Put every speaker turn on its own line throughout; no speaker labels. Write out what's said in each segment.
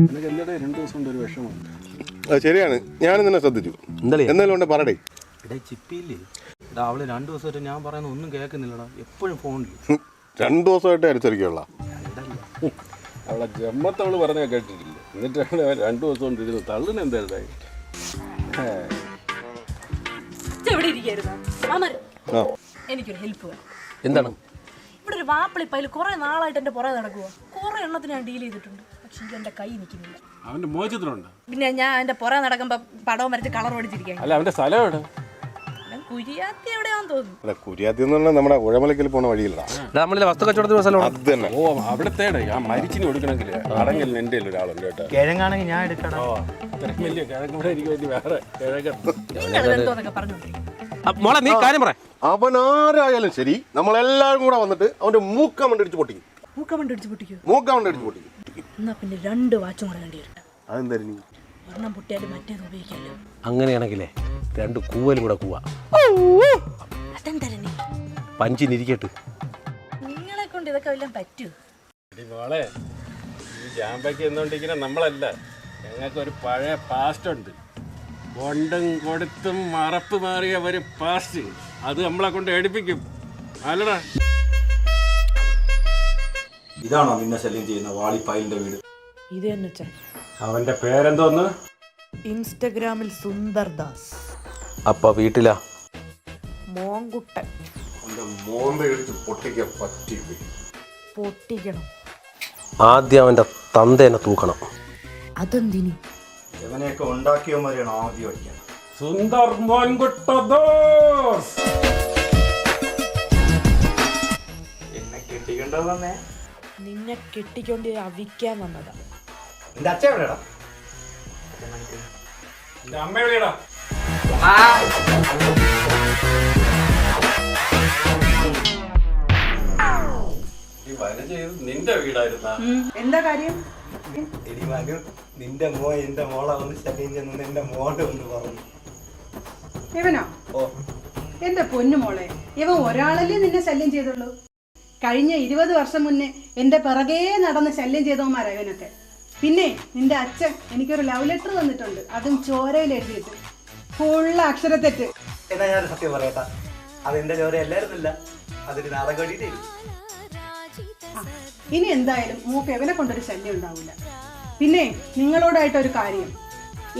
രണ്ട് ദിവസം കൊണ്ട് ഒരു വിഷമം.
അത് ശരിയാണ്. ഞാനും നിന്നെ ശ്രദ്ധിച്ചു. എന്തായാലും ഉണ്ട് പറടേ.
എടേ ചിപ്പിയില്ലേ? എടാ അവൾ രണ്ടു ദിവസമായിട്ട് ഞാൻ പറയുന്ന ഒന്നും കേൾക്കുന്നില്ലടാ. എപ്പോഴും ഫോണിൽ
രണ്ടു ദിവസമായിട്ട് അരച്ചരിക്കുള്ള
അവളെ ജമ്മത്തവൾ പറഞ്ഞ കേട്ടിട്ടില്ല. എന്നിട്ടാണ് രണ്ടു ദിവസം കൊണ്ട് ഇരുന്ന് തള്ളിന്
എന്തായി
എനിക്കൊരു ഹെൽപ്പ് വേണം.
എന്താണ്?
ഇവിടെ ഒരു വാപ്പിളിപ്പയിൽ കുറെ നാളായിട്ട് എന്റെ പുറകെ നടക്കുക കുറെ എണ്ണത്തിന് ഞാൻ ഡീൽ ചെയ്തിട്ടുണ്ട്. പക്ഷെ ഇത് എന്റെ കൈ നിൽക്കുന്നില്ല.
അവന്റെ മോചിത്രമുണ്ട്
പിന്നെ ഞാൻ എന്റെ പുറ നടക്കുമ്പോ പടവും വരച്ച് കളർ ഓടിച്ചിരിക്കാൻ
അല്ല അവന്റെ സ്ഥലം എവിടെ?
ഞാൻ കുരിയാത്തി എവിടെയാന്ന് തോന്നുന്നു.
അല്ല കുര്യാത്തി എന്ന് പറഞ്ഞാൽ നമ്മുടെ ഉഴമലക്കൽ പോണ വഴിയിലടാ.
എടാ നമ്മളിലെ വസ്തു കച്ചവടത്തിന് സ്ഥലമാണ്?
അത് തന്നെ.
ഓ അവിടത്തേടെ ആ മരിച്ചിന് കൊടുക്കണമെങ്കിൽ അടങ്കൽ എന്റെ കയ്യിൽ ഒരാളുണ്ട് കേട്ടോ.
കിഴങ്ങാണെങ്കിൽ ഞാൻ എടുക്കണം
ഓ വലിയ എനിക്ക് വേറെ കിഴങ്ങ്.
നിങ്ങൾ എന്തോന്നൊക്കെ പറഞ്ഞോണ്ടിരിക്കും
മോളെ നീ കാര്യം പറ.
അവൻ ആരായാലും ശരി നമ്മളെല്ലാരും കൂടെ വന്നിട്ട് അവന്റെ മൂക്ക മണ്ടടിച്ച് പൊട്ടിക്കും.
മൂക്ക വണ്ടി അടിച്ച് പൊട്ടിക്കോ
മൂക്ക മണ്ടടിച്ച് പൊട്ടിക്കും.
എന്നാ പിന്നെ രണ്ട് വാച്ചും കൂടെ വേണ്ടി വരും.
അതെന്തായിരുന്നു
ഒരെണ്ണം പൊട്ടിയാലും മറ്റേത് ഉപയോഗിക്കാമല്ലോ
അങ്ങനെയാണെങ്കിലേ രണ്ട് കൂവലും കൂടെ കൂവാ.
അതെന്തരനെ
പഞ്ചിനിരിക്കട്ട്.
നിങ്ങളെ കൊണ്ട് ഇതൊക്കെ വല്ലതും പറ്റൂ.
മോളെ ഈ ജാമ്പയ്ക്ക് എന്നുകൊണ്ടിരിക്കുന്ന നമ്മളല്ല. ഞങ്ങൾക്ക് ഒരു പഴയ പാസ്റ്റ് ഉണ്ട്. കൊണ്ടും കൊടുത്തും മറപ്പ് മാറിയ ഒരു പാസ്റ്റ് അത് നമ്മളെ കൊണ്ട് എടുപ്പിക്കും അല്ലടാ.
ഇതാണോ നിന്നെ ശല്യം ചെയ്യുന്ന വാളിപ്പായലിന്റെ വീട്?
ഇത് തന്നെ
അവന്റെ പേരെന്തോന്ന്?
ഇൻസ്റ്റഗ്രാമിൽ സുന്ദർദാസ്
അപ്പ വീട്ടിലാ?
മോങ്കുട്ടൻ.
അവന്റെ മോന്ത എടുത്ത് പൊട്ടിക്കാൻ
പൊട്ടിക്കണം.
ആദ്യം അവന്റെ തന്തേനെ തൂക്കണം.
അതെന്തിനി?
ഇവനെയൊക്കെ ഉണ്ടാക്കിയവന്മാരെയാണ് ആദ്യം അടിക്കണം
സുന്ദർ മോൻകുട്ടദോസ്
എന്നെ കെട്ടിക്കണ്ടോ തന്നെ.
നിന്നെ കെട്ടിക്കൊണ്ട് അവിക്കാൻ വന്നതാ.
നിന്റെ അച്ഛ എവിടെയാടാ?
എന്റെ അമ്മ നിന്റെ വീടായിരുന്നാ?
എന്താ കാര്യം?
എടി മനു നിന്റെ മോ എന്റെ മോളെ ഒന്ന് ശല്യം ചെയ്യുന്നത് എന്റെ മോളെ ഒന്ന് പറഞ്ഞു
ഇവനോ?
ഓ.
എന്റെ പൊന്നു മോളെ ഇവൻ ഒരാളല്ലേ നിന്നെ ശല്യം ചെയ്തുള്ളൂ? കഴിഞ്ഞ ഇരുപത് വർഷം മുന്നേ എന്റെ പിറകേ നടന്ന് ശല്യം ചെയ്തവന്മാരാ ഇവനൊക്കെ. പിന്നെ നിന്റെ അച്ഛൻ എനിക്കൊരു ലവ് ലെറ്റർ തന്നിട്ടുണ്ട്. അതും ചോരയിൽ എഴുതിയിട്ട്. ഫുള്ള് അക്ഷരത്തെറ്റ്.
എന്നാ ഞാൻ സത്യം പറയട്ടെ? അത് എന്റെ ചോര എല്ലായിരുന്നില്ല അതിന് നാടകം വേണ്ടിയിട്ടേ
ഇനി എന്തായാലും മൂക്ക് എവനെ കൊണ്ടൊരു ശല്യം ഉണ്ടാവില്ല പിന്നെ നിങ്ങളോടായിട്ടൊരു കാര്യം.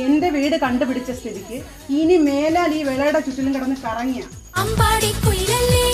എന്റെ വീട് കണ്ടുപിടിച്ച സ്ഥിതിക്ക് ഇനി മേലാൽ ഈ വിളയുടെ ചുറ്റിലും കിടന്ന് കറങ്ങിയ.
അമ്പാടി കുയിലല്ലേ?